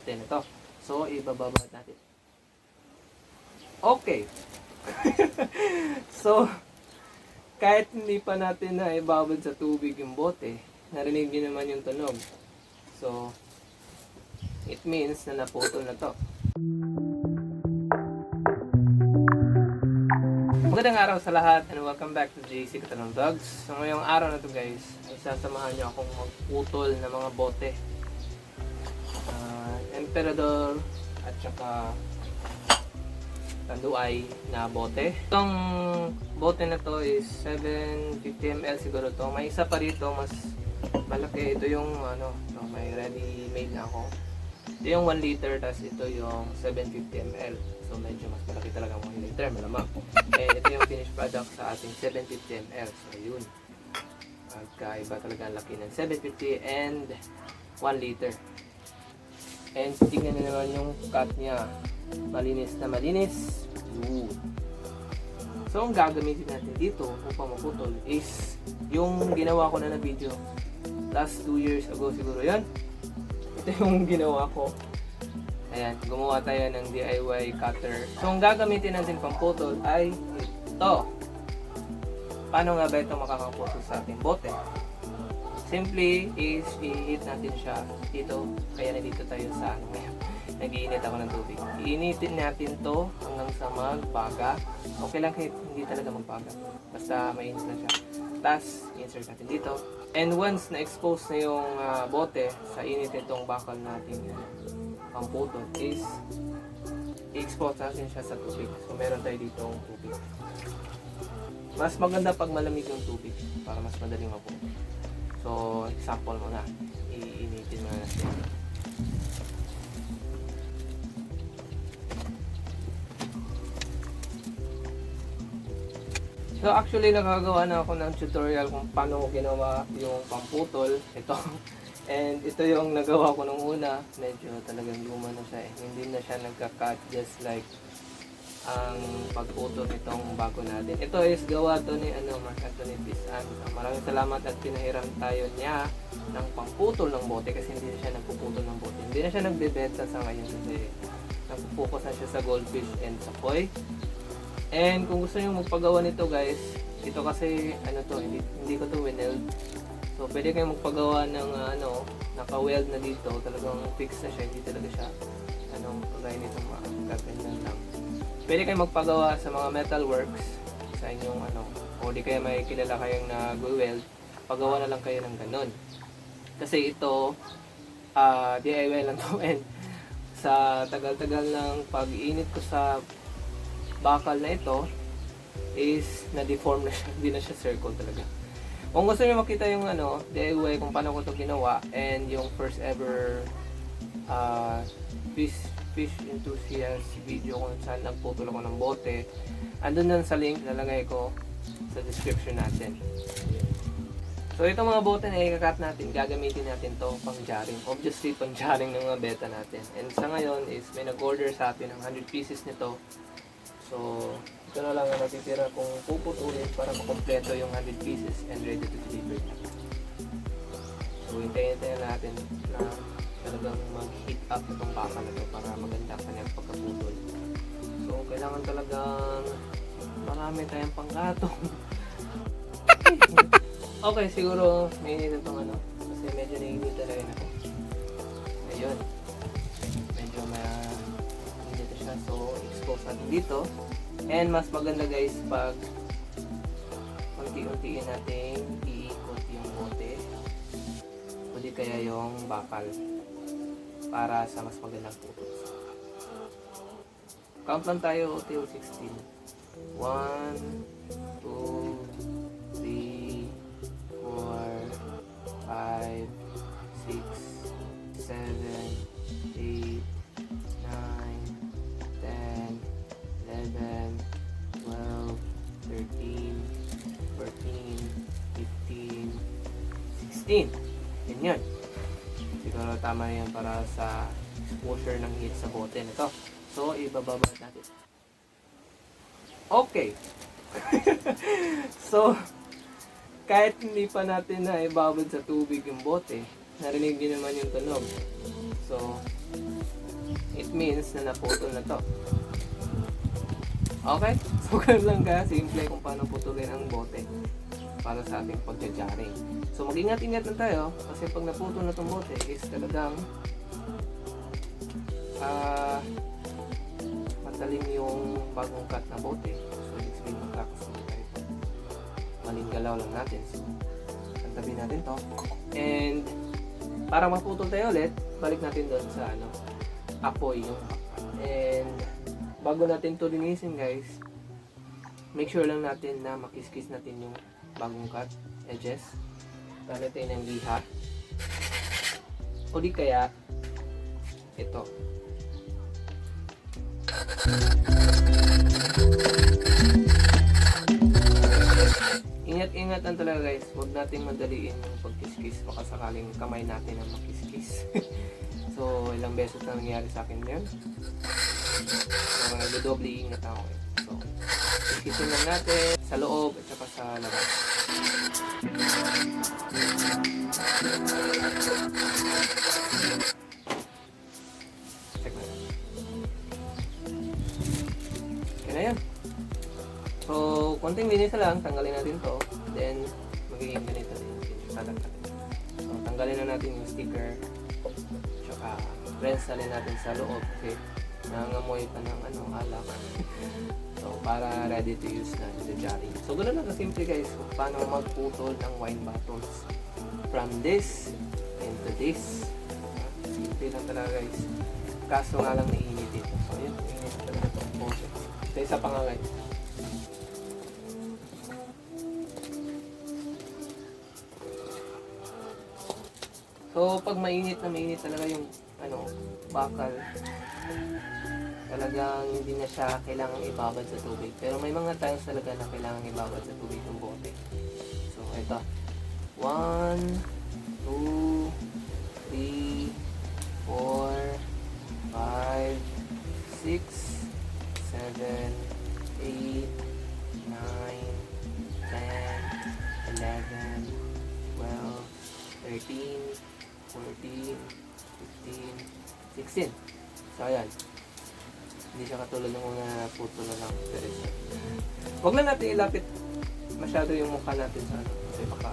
natin ito. So, ibababa natin. Okay. so, kahit hindi pa natin na ibabad sa tubig yung bote, narinig nyo naman yung tunog. So, it means na naputol na to. Magandang araw sa lahat and welcome back to JC Katanong Vlogs. So ngayong araw na to guys, ay sasamahan nyo akong magputol ng mga bote. Emperador at saka Tanduay na bote. Itong bote na to is 750 ml siguro to. May isa pa rito mas malaki. Ito yung ano, no, may ready made na ako. Ito yung 1 liter, tapos ito yung 750 ml. So medyo mas malaki talaga ang 1 liter, malamang. And ito yung finished product sa ating 750 ml. So yun. Magkaiba talaga ang laki ng 750 and 1 liter. And tingnan nyo naman yung cut niya. Malinis na malinis. Yun. So ang gagamitin natin dito upang maputol is yung ginawa ko na na video. Last 2 years ago siguro yan. Ito yung ginawa ko. Ayan, gumawa tayo ng DIY cutter. So, ang gagamitin natin pang putol ay ito. Paano nga ba ito makakaputol sa ating bote? Simply is i-heat natin siya dito. Kaya nandito tayo sa ano ngayon. Nag-iinit ako ng tubig. Iinitin natin to hanggang sa magbaga. Okay lang kahit hindi talaga magbaga. Basta mainit na siya. Tapos, insert natin dito. And once na-expose na yung ah, bote sa init nitong bakal natin uh, pamputol is i-expose natin siya sa tubig. So, meron tayo dito ang tubig. Mas maganda pag malamig yung tubig para mas madaling maputol. Example mo na. Iinitin mo na natin. So actually nakagawa na ako ng tutorial kung paano ko ginawa yung pamputol. Ito. And ito yung nagawa ko nung una. Medyo talagang luma na siya eh. Hindi na siya nagka-cut just like ang pagputol nitong bago natin. Ito is gawa to ni ano, Mark Anthony Pisan. Maraming salamat at pinahiram tayo niya ng pangputol ng bote kasi hindi na siya nagpuputol ng bote. Hindi na siya nagbebenta sa ngayon kasi nagpo-focus na siya sa goldfish and sa koi. And kung gusto niyo magpagawa nito guys, ito kasi ano to, hindi, hindi ko to wineld. So pwede kayong magpagawa ng uh, ano, naka-weld na dito, talagang fix na siya, hindi talaga siya ano, kagaya nito mga gaganyan lang. Pwede kayong magpagawa sa mga metal works sa inyong ano, o di kaya may kilala kayong nag-weld, pagawa na lang kayo ng ganun. Kasi ito, ah DIY lang to and sa tagal-tagal ng pag-init ko sa bakal na ito is na-deform na siya, hindi na siya circle talaga. Kung gusto niyo makita yung ano, DIY kung paano ko to ginawa and yung first ever uh, fish, fish enthusiast video kung saan nagputol ako ng bote, andun na sa link, lalagay ko sa description natin. So itong mga bote na ikakat natin, gagamitin natin to pang jaring. Obviously pang jaring ng mga beta natin. And sa ngayon is may nag-order sa atin ng 100 pieces nito. So ito na lang ang natitira kung puputulin para makompleto yung 100 pieces and ready to deliver. So hintayin-hintayin natin na talagang mag-heat up itong baka na to para maganda ang kanyang pagkaputol. So kailangan talagang marami tayong panggatong. Okay, siguro mainit itong ano. Kasi medyo naiinit talaga ako. Ayun. Medyo mainit na siya. So, expose natin dito. And mas maganda guys pag unti-untiin natin iikot yung bote. O di kaya yung bakal. Para sa mas magandang putos. Count lang tayo till 16. 1, 2, 3, 4, 5, 6, 7, 8, 9, 10, 11, 12, 13, 14, 15, 16. Yan yun. Siguro tama yan para sa exposure ng heat sa bote na to. So, ibababa natin. Okay. so, kahit hindi pa natin na ibabad sa tubig yung bote, narinig din naman yung tunog. So, means na naputol na to. Okay? So, ganun lang ka simple kung paano putulin ang bote para sa ating pagja-jarring. So, mag-ingat-ingat na tayo kasi pag naputol na itong bote is talagang ah matalim yung bagong cut na bote. So, it's been cracked. So, kahit maling galaw lang natin. So, tantabi natin to. And, para maputol tayo ulit, balik natin doon sa ano, apoy yung And, bago natin to linisin guys, make sure lang natin na makiskis natin yung bagong edges. Gamit tayo ng liha. O di kaya, ito. Ingat-ingat lang talaga guys. Huwag nating madaliin yung pagkiskis. Baka sakaling kamay natin ang makiskis. so, ilang beses na nangyari sa akin yun. So, nagdodoble ingat ako eh. Kiskisin lang natin sa loob at saka sa labas. Na. Okay na yan. So, konting linis lang, tanggalin natin to. Then, magiging ganito din. Natin. So, tanggalin na natin yung sticker. Tsaka, rinse na natin sa loob. Okay. Nangangamoy pa ng ano, alak. para ready to use na sa jarring. So, ganoon lang kasimple guys kung paano magputol ng wine bottles. From this into this. Simple lang talaga guys. Kaso nga lang nainit dito. So, yun, init talaga itong pose. Sa isa pa nga guys. So, pag mainit na mainit talaga yung ano, bakal, talagang hindi na siya kailangang ibabad sa tubig. Pero may mga times talaga na kailangan ibabad sa tubig yung bote. So, ito. 1, 2, 3, 4, 5, 6, 7, 8, 9, 10, 11, 12, 13, 14, 15, 16. So, ayan. Hindi siya katulad ng mga puto na lang. Huwag lang natin ilapit masyado yung mukha natin sa ano. Kasi baka,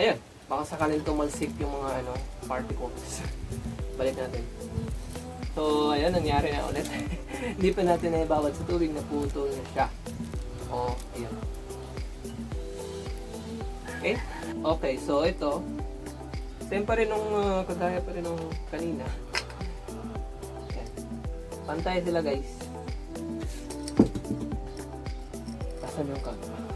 ayan. Baka sakaling tumalsik yung mga ano, particles. Balik natin. So, ayan, nangyari na ulit. Hindi pa natin na ibawad sa tubig na puto na siya. O, ayan. Okay? Okay, so ito, same pa rin nung, uh, kagaya pa rin nung kanina. Pantay sila guys. Tasan yung camera.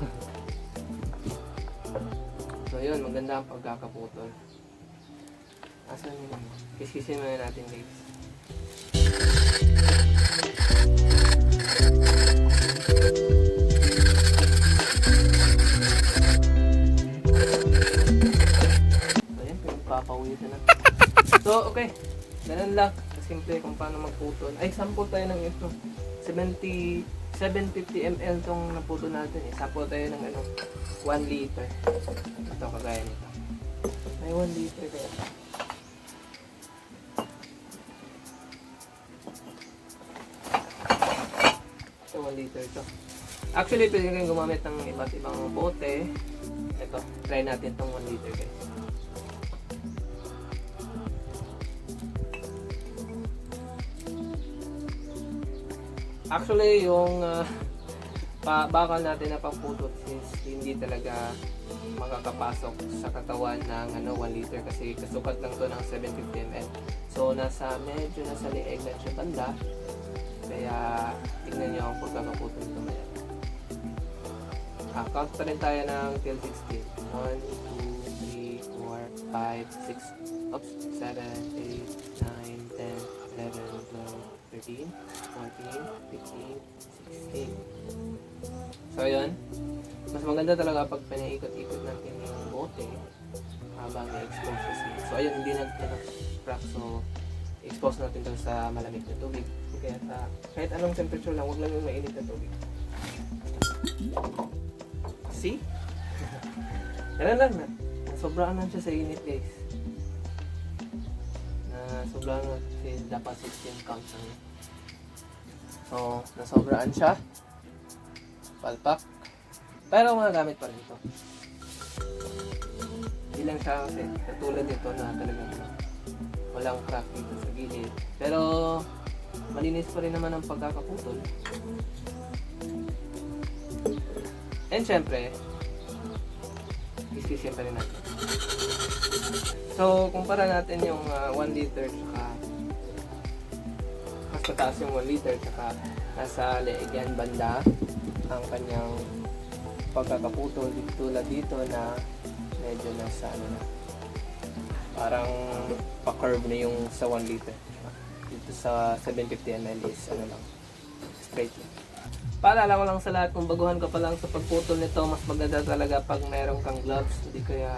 so yun, maganda ang pagkakaputol. Asan yun? Kiskisin muna natin guys. Na. So, okay. Ganun lang. Simple kung paano magputol. Ay, sample tayo ng ito. 70, 750 ml tong naputo natin eh. Sample tayo ng ano, 1 liter. Ito, kagaya nito. May 1 liter kaya. Ito, 1 liter ito. Actually, pwede kayong gumamit ng iba't ibang bote. Ito, try natin tong 1 liter guys. Actually, yung uh, bakal natin na pamputot is hindi talaga makakapasok sa katawan ng ano 1 liter kasi kasukat lang to ng 750 ml. So nasa medyo nasa leeg lang siya banda. Kaya tingnan niyo ang pagkakaputol nito maya. Ah, count pa rin tayo ng till 16. 1, 2, 3, 4, 5, 6, oops, 7, 8, 9, 10, 11, 12, 13, 14, 15, 16. So, yun. Mas maganda talaga pag pinaikot-ikot natin yung bote habang i-expose sa. So, ayun, hindi nag-crack. So, expose natin to sa malamig na tubig. Kaya sa kahit anong temperature lang, huwag lang yung mainit na tubig. See? Ganun lang na. Sobraan lang siya sa init guys. Sobrang kasi dapat 16 counts lang. So, nasobraan siya. Palpak. Pero magagamit pa rin ito. Hindi lang siya kasi katulad nito na talagang walang crack dito sa gilid. Pero malinis pa rin naman ang pagkakaputol. And syempre, kiskisin pa rin natin. So, kumpara natin yung 1 liter tsaka mas mataas yung 1 liter tsaka nasa leegyan banda ang kanyang pagkakaputol tulad dito na medyo nasa ano na parang pa-curve na yung sa 1 liter dito sa 750 ml is ano lang straight Paalala ko lang sa lahat kung baguhan ka pa lang sa pagputol nito, mas maganda talaga pag meron kang gloves, hindi kaya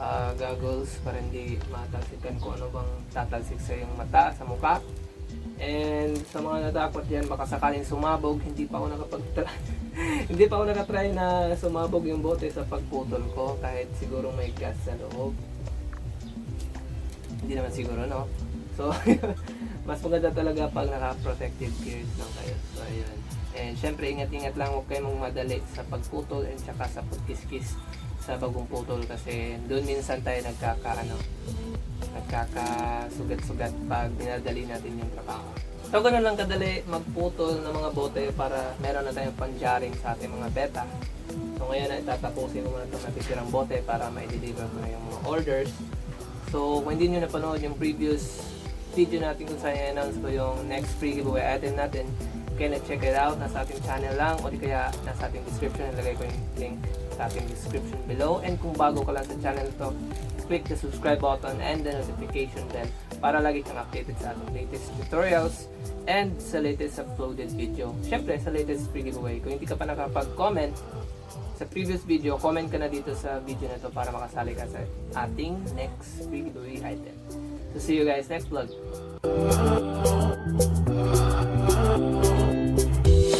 ah, goggles para hindi matalsikan kung ano bang tatalsik sa iyong mata, sa mukha. And sa mga natakot dyan, baka sakaling sumabog, hindi pa ako nakapag hindi pa ako nakatry na sumabog yung bote sa pagputol ko kahit siguro may gas sa loob. Hindi naman siguro, no? So, mas maganda talaga pag naka-protective gears lang kayo. So, ayun. And syempre, ingat-ingat lang huwag kayong madali sa pagputol and saka sa pagkiskis sa bagong putol kasi doon minsan tayo nagkaka ano, nagkakasugat-sugat pag dinadali natin yung trabaho. So, ganun lang kadali magputol ng mga bote para meron na tayong pang-jarring sa ating mga beta. So, ngayon na itatapusin ko muna itong natisirang bote para ma-deliver ko na yung mga orders. So, kung hindi nyo napanood yung previous video natin kung saan i-announce ko yung next free giveaway item natin, kaya na-check it out, nasa ating channel lang o di kaya nasa ating description, nilagay ko yung link sa ating description below. And kung bago ka lang sa channel to, click the subscribe button and the notification bell para lagi kang updated sa ating latest tutorials and sa latest uploaded video. Syempre, sa latest free giveaway. Kung hindi ka pa nakapag-comment sa previous video, comment ka na dito sa video na to para makasali ka sa ating next free giveaway item. So see you guys next vlog.